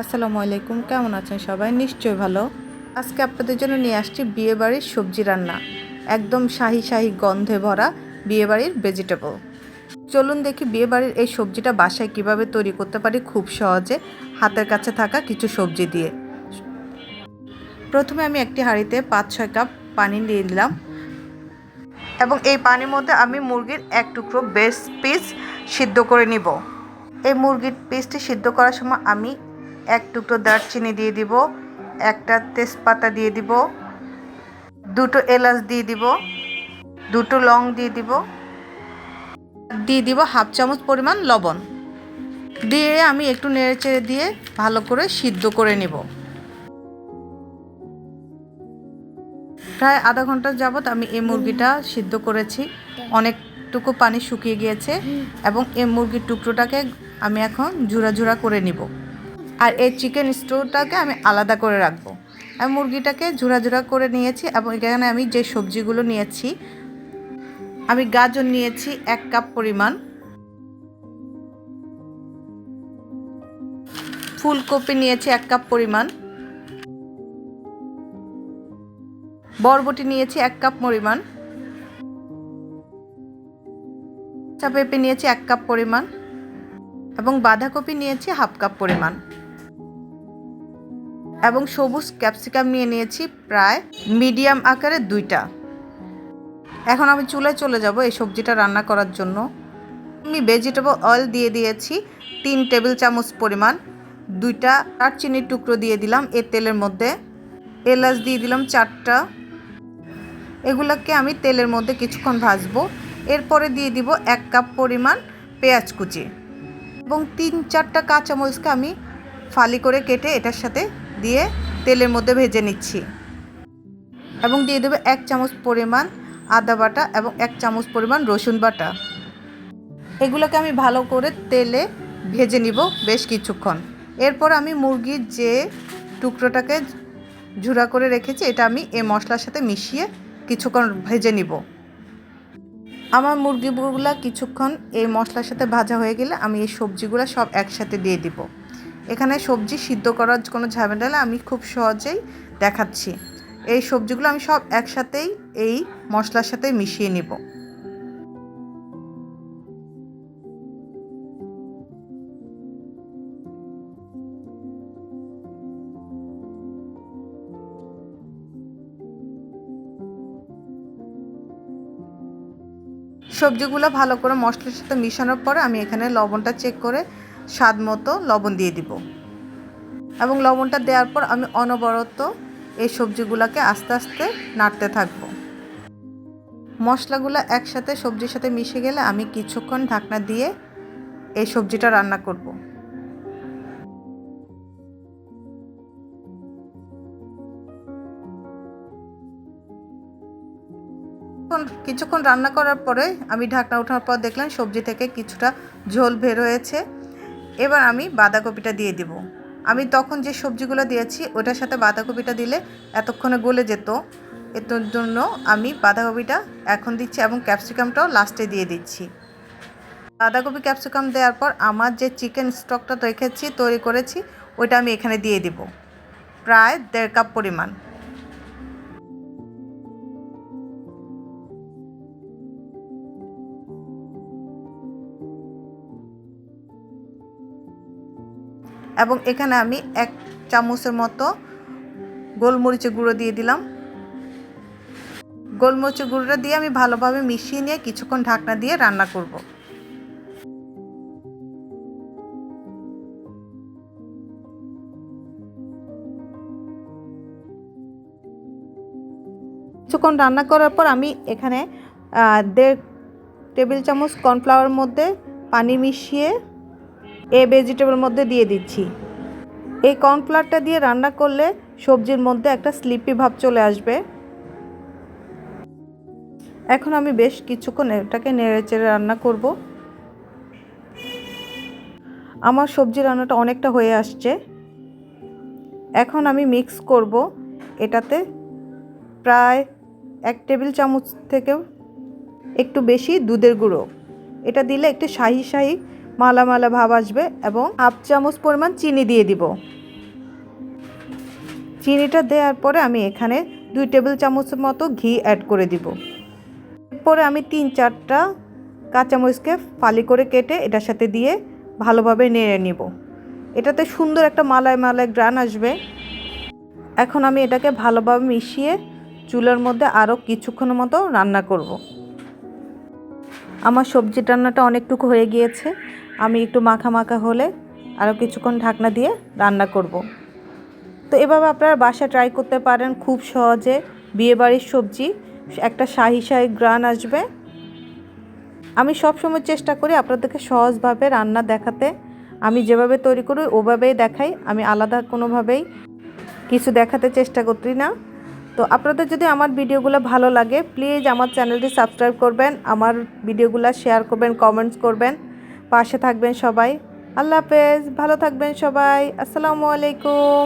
আসসালামু আলাইকুম, কেমন আছেন সবাই? নিশ্চয়ই ভালো। আজকে আপনাদের জন্য নিয়ে আসছি বিয়েবাড়ির সবজি রান্না। একদম শাহি শাহি গন্ধে ভরা বিয়েবাড়ির ভেজিটেবল চলুন দেখি বিয়েবাড়ির এই সবজিটা বাসায় কীভাবে তৈরি করতে পারি খুব সহজে। হাতের কাছে থাকা কিছু সবজি দিয়ে। প্রথমে আমি একটি হাঁড়িতে পাঁচ ছয় কাপ পানি নিয়ে নিলাম। এবং এই পানির মধ্যে আমি মুরগির এক টুকরো বেস্ট পিস সিদ্ধ করে নিব। এই মুরগির পিসটি সিদ্ধ করার সময় আমি এক টুকরো দারচিনি দিয়ে দিব, একটা তেজপাতা দিয়ে দিব, দুটো এলাচ দিয়ে দিব, দুটো লং দিয়ে দিব দিয়ে দিব হাফ চামচ পরিমাণ লবণ। দিয়ে আমি একটু নেড়েচেড়ে দিয়ে ভালো করে সিদ্ধ করে নেব। প্রায় আধা ঘণ্টা যাবৎ আমি এই মুরগিটা সিদ্ধ করেছি। অনেকটুকু পানি শুকিয়ে গিয়েছে এবং এই মুরগির টুকরোটাকে আমি এখন ঝুরা ঝুরা করে নিব। আর এই চিকেন স্টোরটাকে আমি আলাদা করে রাখব। আমি মুরগিটাকে ঝুরা ঝুরা করে নিয়েছি এবং এখানে আমি যে সবজিগুলো নিয়েছি, আমি গাজর নিয়েছি এক কাপ পরিমাণ। ফুলকপি নিয়েছি এক কাপ পরিমাণ। বরবটি নিয়েছি এক কাপ পরিমাণ। পেঁপে নিয়েছি এক কাপ পরিমাণ। এবং বাঁধাকপি নিয়েছি হাফ কাপ পরিমাণ। এবং সবুজ ক্যাপসিকাম নিয়ে নিয়েছি প্রায় মিডিয়াম আকারে দুইটা। এখন আমি চুলায় চলে যাব এই সবজিটা রান্না করার জন্য। আমি ভেজিটেবল অয়েল দিয়ে দিয়েছি তিন টেবিল চামচ পরিমাণ। দুইটা দারচিনির টুকরো দিয়ে দিলাম এ তেলের মধ্যে। এলাচ দিয়ে দিলাম চারটা। এগুলোকে আমি তেলের মধ্যে কিছুক্ষণ ভাজবো। এরপরে দিয়ে দিব এক কাপ পরিমাণ পেঁয়াজ কুচি। এবং তিন চারটা কাঁচামরিচকে আমি ফালি করে কেটে এটার সাথে দিয়ে তেলের মধ্যে ভেজে নিচ্ছি। এবং দিয়ে দেবো এক চামচ পরিমাণ আদা বাটা এবং এক চামচ পরিমাণ রসুন বাটা। এগুলোকে আমি ভালো করে তেলে ভেজে নিব বেশ কিছুক্ষণ। এরপর আমি মুরগির যে টুকরোটাকে ঝুরা করে রেখেছি, এটা আমি এই মশলার সাথে মিশিয়ে কিছুক্ষণ ভেজে নিব। আমার মুরগিগুলো কিছুক্ষণ এই মশলার সাথে ভাজা হয়ে গেলে আমি এই সবজিগুলো সব একসাথে দিয়ে দিব। এখানে সবজি সিদ্ধ করার কোনো ঝামেলা আমি খুব সহজেই দেখাচ্ছি। এই সবজিগুলো আমি সব একসাথেই এই মশলার সাথে মিশিয়ে নিব। সবজিগুলো ভালো করে মশলার সাথে মিশানোর পরে আমি এখানে লবণটা চেক করে স্বাদ মতো লবণ দিয়ে দিব। এবং লবণটা দেওয়ার পর আমি অনবরত এই সবজিগুলোকে আস্তে আস্তে নাড়তে থাকব। মশলাগুলো একসাথে সবজির সাথে মিশে গেলে আমি কিছুক্ষণ ঢাকনা দিয়ে এই সবজিটা রান্না করব। কিছুক্ষণ রান্না করার পরে আমি ঢাকনা ওঠার পর দেখলাম সবজি থেকে কিছুটা ঝোল বের হয়েছে। এবার আমি বাঁধাকপিটা দিয়ে দিব। আমি তখন যে সবজিগুলো দিয়েছি, ওটার সাথে বাঁধাকপিটা দিলে এতক্ষণে গলে যেত। এর জন্য আমি বাঁধাকপিটা এখন দিচ্ছি এবং ক্যাপসিকামটাও লাস্টে দিয়ে দিচ্ছি। বাঁধাকপি, ক্যাপসিকাম দেওয়ার পর আমার যে চিকেন স্টকটা রেখেছি, তৈরি করেছি, ওইটা আমি এখানে দিয়ে দিব। প্রায় দেড় কাপ পরিমাণ। এবং এখানে আমি এক চামচের মতো গোলমরিচের গুঁড়ো দিয়ে দিলাম। গোলমরিচের গুঁড়োটা দিয়ে আমি ভালোভাবে মিশিয়ে নিয়ে কিছুক্ষণ ঢাকনা দিয়ে রান্না করব। কিছুক্ষণ রান্না করার পর আমি এখানে দেড় টেবিল চামচ কর্নফ্লাওয়ার মধ্যে পানি মিশিয়ে এ ভেজিটেবল মধ্যে দিয়ে দিচ্ছি। এই কর্নফ্লাওয়ারটা দিয়ে রান্না করলে সবজির মধ্যে একটা স্লিপি ভাব চলে আসবে। এখন আমি বেশ কিছুক্ষণ এটাকে নেড়ে চেড়ে রান্না করব। আমার সবজি রান্নাটা অনেকটা হয়ে আসছে। এখন আমি মিক্স করব এটাতে প্রায় এক টেবিল চামচ থেকেও একটু বেশি দুধের গুঁড়ো। এটা দিলে একটু শাহি শাহি মালা মালা ভাব আসবে এবং হাফ চামচ পরিমাণ চিনি দিয়ে দিব। চিনিটা দেওয়ার পরে আমি এখানে দুই টেবিল চামচের মতো ঘি অ্যাড করে দিব। এরপরে আমি তিন চারটা কাঁচামরিচকে ফালি করে কেটে এটার সাথে দিয়ে ভালোভাবে নেড়ে নিব। এটাতে সুন্দর একটা মালায় মালায় গ্রান আসবে। এখন আমি এটাকে ভালোভাবে মিশিয়ে চুলার মধ্যে আরও কিছুক্ষণের মতো রান্না করব। আমার সবজি রান্নাটা অনেকটুকু হয়ে গিয়েছে। আমি একটু মাখা মাখা হলে আরও কিছুক্ষণ ঢাকনা দিয়ে রান্না করব। তো এভাবে আপনারা বাসা ট্রাই করতে পারেন খুব সহজে। বিয়েবাড়ির সবজি, একটা শাহি শাহি গ্রান আসবে। আমি সবসময় চেষ্টা করি আপনাদেরকে সহজভাবে রান্না দেখাতে। আমি যেভাবে তৈরি করি ওভাবেই দেখাই। আমি আলাদা কোনোভাবেই কিছু দেখাতে চেষ্টা করছি না। তো আপনাদের যদি আমার ভিডিওগুলো ভালো লাগে প্লিজ আমার চ্যানেলটি সাবস্ক্রাইব করবেন, আমার ভিডিওগুলো শেয়ার করবেন কমেন্টস করবেন। পাশে থাকবেন সবাই। আল্লাহ হাফেজ ভালো থাকবেন সবাই। আসসালামু আলাইকুম।